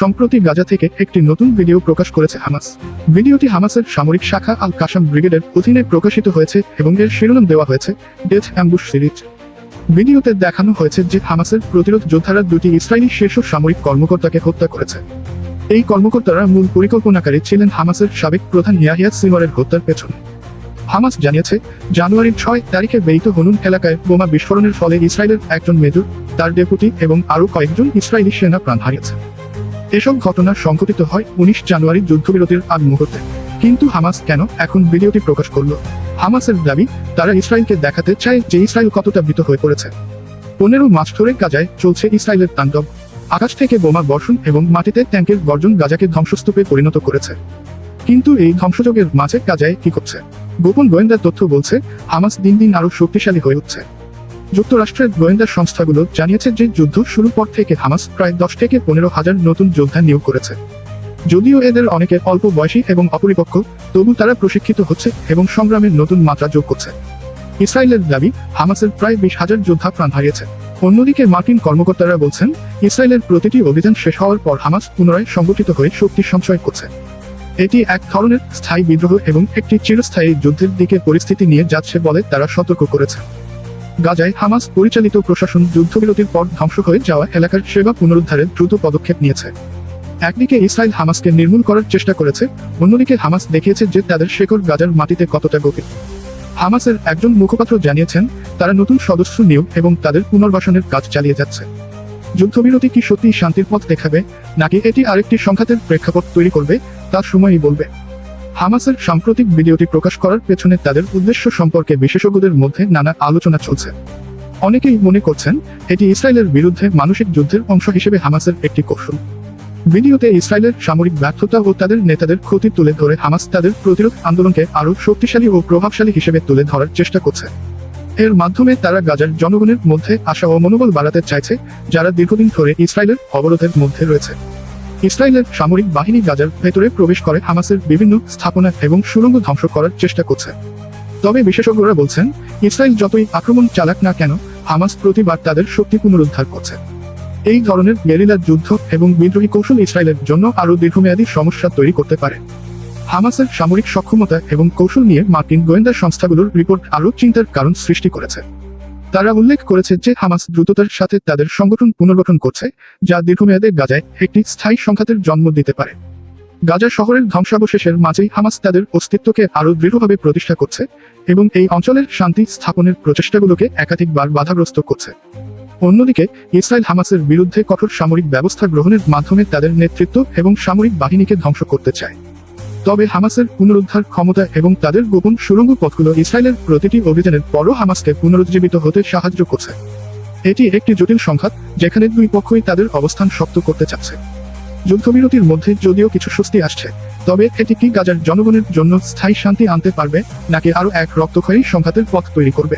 সম্প্রতি গাজা থেকে একটি নতুন ভিডিও প্রকাশ করেছে হামাস। ভিডিওটি হামাসের সামরিক শাখা আল কাসাম ব্রিগেডের অধীনে প্রকাশিত হয়েছে এবং এর শিরোনাম দেওয়া হয়েছে, ডেথ অ্যাম্বুশ সিরিজ। ভিডিওতে দেখানো হয়েছে যে হামাসের প্রতিরোধ যোদ্ধারা দুটি ইসরায়েলি শীর্ষ সামরিক কর্মকর্তাকে হত্যা করেছে। এই কর্মকর্তারা মূল পরিকল্পনাকারী ছিলেন হামাসের সাবেক প্রধান ইয়াহিয়া সিমরের হত্যার পেছনে। হামাস জানিয়েছে, জানুয়ারির ছয় তারিখে বেইত হনুন এলাকায় বোমা বিস্ফোরণের ফলে ইসরায়েলের একজন মেজর, তার ডেপুটি এবং আরও কয়েকজন ইসরায়েলি সেনা প্রাণ হারিয়েছে। এসব ঘটনা সংঘটিত হয় উনিশ জানুয়ারি যুদ্ধবিরতির আগ মুহূর্তে। কিন্তু হামাস কেন এখন ভিডিওটি প্রকাশ করল? হামাসের দাবি, তারা ইসরায়েলকে দেখাতে চায় যে ইসরায়েল কতটা ভীত হয়ে পড়েছে। পনেরো মাস ধরে গাজায় চলছে ইসরায়েলের তাণ্ডব। আকাশ থেকে বোমা বর্ষণ এবং মাটিতে ট্যাঙ্কের গর্জন গাজাকে ধ্বংসস্তূপে পরিণত করেছে। কিন্তু এই ধ্বংসযোগের মাঝে গাজায় কি করছে? গোপন গোয়েন্দা তথ্য বলছে, হামাস দিন দিন আরও শক্তিশালী হয়ে উঠছে। যুক্তরাষ্ট্রের গোয়েন্দা সংস্থাগুলো জানিয়েছে যে যুদ্ধ শুরুর পর থেকে হামাস প্রায় দশ থেকে পনেরো হাজার নতুন যোদ্ধা নিয়োগ করেছে। যদিও এদের অনেকে অল্প বয়সী এবং অপরিপক্ক, তবু তারা প্রশিক্ষিত হচ্ছে এবং সংগ্রামের নতুন মাত্রা যোগ করছে। ইসরায়েলের দাবি, হামাসের প্রায় বিশ হাজার যোদ্ধা প্রাণ হারিয়েছে। অন্যদিকে মার্কিন কর্মকর্তারা বলছেন, ইসরায়েলের প্রতিটি অভিযান শেষ হওয়ার পর হামাস পুনরায় সংগঠিত হয়ে শক্তি সঞ্চয় করছে। এটি এক ধরনের স্থায়ী বিদ্রোহ এবং একটি চিরস্থায়ী যুদ্ধের দিকে পরিস্থিতি নিয়ে যাচ্ছে বলে তারা সতর্ক করেছে। গাজায় হামাস পরিচালিত প্রশাসন যুদ্ধবিরতির পর ধ্বংস হয়ে যাওয়া এলাকার সেবা পুনরুদ্ধারে দ্রুত পদক্ষেপ নিয়েছে। একদিকে ইসরায়েল হামাসকে নির্মূল করার চেষ্টা করেছে, অন্যদিকে হামাস দেখিয়েছে যে তাদের শেকড় গাজার মাটিতে কতটা গভীর। হামাসের একজন মুখপাত্র জানিয়েছেন, তারা নতুন সদস্য নিয়োগ এবং তাদের পুনর্বাসনের কাজ চালিয়ে যাচ্ছে। যুদ্ধবিরতি কি সত্যি শান্তির পথ দেখাবে, নাকি এটি আরেকটি সংঘাতের প্রেক্ষাপট তৈরি করবে তার সময়ই বলবে। হামাসের সাম্প্রতিক ভিডিওটি প্রকাশ করার পেছনে তাদের উদ্দেশ্য সম্পর্কে বিশেষজ্ঞদের মধ্যে নানা আলোচনা চলছে। অনেকেই মনে করছেন, এটি ইসরায়েলের বিরুদ্ধে মানসিক যুদ্ধের অংশ হিসেবে হামাসের একটি কৌশল। ভিডিওতে ইসরায়েলের সামরিক ব্যর্থতা ও তাদের নেতাদের ক্ষতি তুলে ধরে হামাস তাদের প্রতিরোধ আন্দোলনকে আরও শক্তিশালী ও প্রভাবশালী হিসেবে তুলে ধরার চেষ্টা করছে। এর মাধ্যমে তারা গাজার জনগণের মধ্যে আশা ও মনোবল বাড়াতে চাইছে, যারা দীর্ঘদিন ধরে ইসরায়েলের অবরোধের মধ্যে রয়েছে। ইসরায়েলের সামরিক বাহিনী গাজার ভেতরে প্রবেশ করে হামাসের বিভিন্ন স্থাপনা এবং সুড়ঙ্গ ধ্বংস করার চেষ্টা করছে। তবে বিশেষজ্ঞরা বলছেন, ইসরায়েল যতই আক্রমণ চালাক না কেন, হামাস প্রতিবার তাদের শক্তি পুনরুদ্ধার করছে। এই ধরনের গেরিলা যুদ্ধ এবং বিদ্রোহী কৌশল ইসরায়েলের জন্য আরও দীর্ঘমেয়াদী সমস্যা তৈরি করতে পারে। হামাসের সামরিক সক্ষমতা এবং কৌশল নিয়ে মার্কিন গোয়েন্দা সংস্থাগুলোর রিপোর্ট আরও চিন্তার কারণ সৃষ্টি করেছে। তারা উল্লেখ করেছে যে হামাস দ্রুততার সাথে তাদের সংগঠন পুনর্গঠন করছে, যা দীর্ঘমেয়াদে গাজায় একটি স্থায়ী সংঘাতের জন্ম দিতে পারে। গাজা শহরের ধ্বংসাবশেষের মাঝেই হামাস তাদের অস্তিত্বকে আরও দৃঢ়ভাবে প্রতিষ্ঠা করছে এবং এই অঞ্চলের শান্তি স্থাপনের প্রচেষ্টাগুলোকে একাধিকবার বাধাগ্রস্ত করছে। অন্যদিকে, ইসরায়েল হামাসের বিরুদ্ধে কঠোর সামরিক ব্যবস্থা গ্রহণের মাধ্যমে তাদের নেতৃত্ব এবং সামরিক বাহিনীকে ধ্বংস করতে চায়। তবে হামাসের পুনরুদ্ধার ক্ষমতা এবং তাদের গোপন সুড়ঙ্গ পথগুলো ইসরায়েলের প্রতিটি অভিযানের পরও হামাসকে পুনরুজ্জীবিত হতে সাহায্য করছে। এটি একটি জটিল সংঘাত, যেখানে দুই পক্ষই তাদের অবস্থান শক্ত করতে চাচ্ছে। যুদ্ধবিরতির মধ্যে যদিও কিছু স্বস্তি আসছে, তবে এটি কি গাজার জনগণের জন্য স্থায়ী শান্তি আনতে পারবে, নাকি আরও এক রক্তক্ষয়ী সংঘাতের পথ তৈরি করবে?